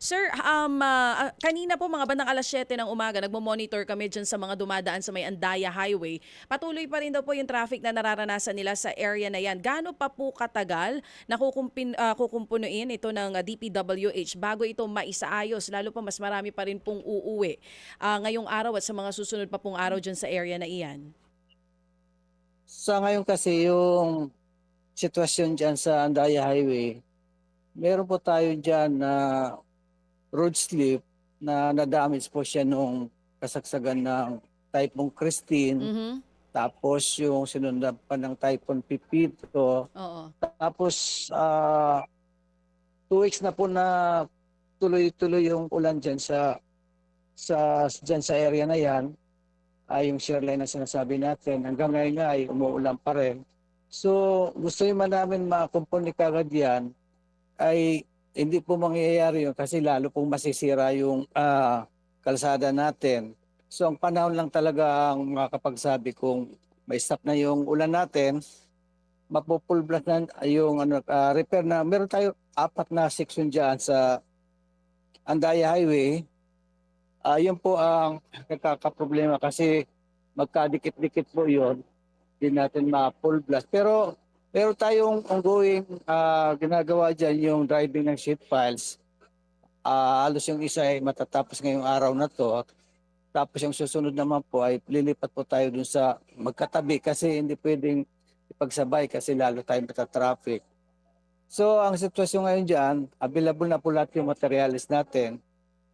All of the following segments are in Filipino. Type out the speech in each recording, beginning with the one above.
Sir, um, ah, ah, kanina po mga bandang alas 7 ng umaga, nagmo-monitor kami dyan sa mga dumadaan sa may Andaya Highway. Patuloy pa rin daw po yung traffic na nararanasan nila sa area na yan. Gaano pa po katagal na kukumpin, ah, kukumpunuin ito ng DPWH bago ito maisaayos? Lalo pa mas marami pa rin pong uuwi ah, ngayong araw at sa mga susunod pa pong araw dyan sa area na iyan. Sa ngayon kasi yung sitwasyon dyan sa Andaya Highway, meron po tayo dyan na road slip na na-damage po siya nung kasagsagan ng Typhoon Christine. Mhm. Tapos yung sinundan pa ng Typhoon Pipito. Oo. Tapos ah, two weeks na po na tuloy-tuloy yung ulan dyan sa sa dyan sa area na yan ay yung shear line na sinasabi natin hanggang ngayon nga ay umuulan pa rin. So gusto naman namin makumpuni kagad yan ay hindi po mangyayari yun kasi lalo pong masisira yung ah, kalsada natin. So ang panahon lang talaga ang makakapagsabi kung may stop na yung ulan natin mapupulblas na yung ano, ah, repair na meron tayo apat na section diyan sa Andaya Highway. Ah, yun po ang nagkakaproblema kasi magkadikit-dikit po yon Hindi natin ma-full blast. Pero meron tayong ongoing ah, ginagawa diyan yung driving ng sheet files. Ah, halos yung isa ay matatapos ngayong araw na to. Tapos yung susunod naman po ay lilipat po tayo dun sa magkatabi kasi hindi pwedeng ipagsabay kasi lalo tayong matatraffic. So ang sitwasyon ngayon dyan, available na po lahat yung materials natin.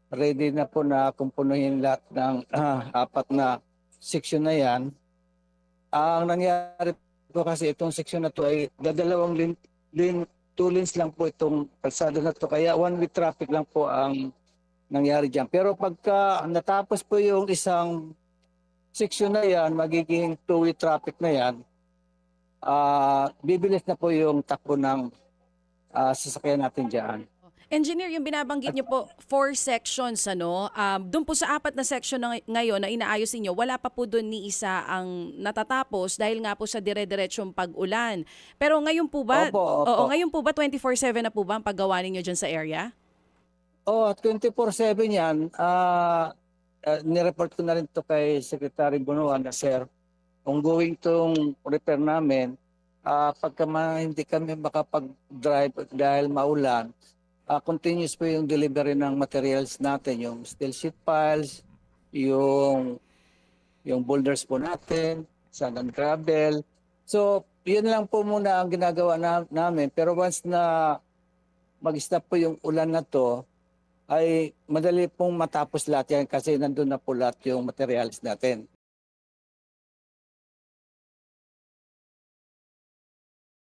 Ready na po na kumpunuhin lahat ng ah, apat na section na yan. Ang nangyari po kasi itong section na to ay dadalawang lin, lin, two lanes lang po itong kalsada na to. Kaya one way traffic lang po ang nangyari dyan. Pero pagka natapos po yung isang section na yan, magiging two way traffic na yan, ah bibilis na po yung takbo ng ah, sasakyan natin dyan. Engineer, yung binabanggit niyo po, four sections, ano? Um, doon po sa apat na section na ngay- ngayon na inaayos niyo, wala pa po doon ni isa ang natatapos dahil nga po sa dire-diretsong pag-ulan. Pero ngayon po ba, Opo, opo. oo, ngayon po ba 24-7 na po ba ang paggawa ninyo dyan sa area? Oh, 24/7 yan. Ah, ah, nireport ko na rin to kay Secretary Bunuan na sir. Ongoing tong repair namin. Ah, pagka hindi kami makapag-drive dahil maulan, ah, continuous po yung delivery ng materials natin, yung steel sheet piles, yung yung boulders po natin, sand and gravel. So, yun lang po muna ang ginagawa na, namin. Pero once na mag-stop po yung ulan na to, ay madali pong matapos lahat yan kasi nandun na po lahat yung materials natin.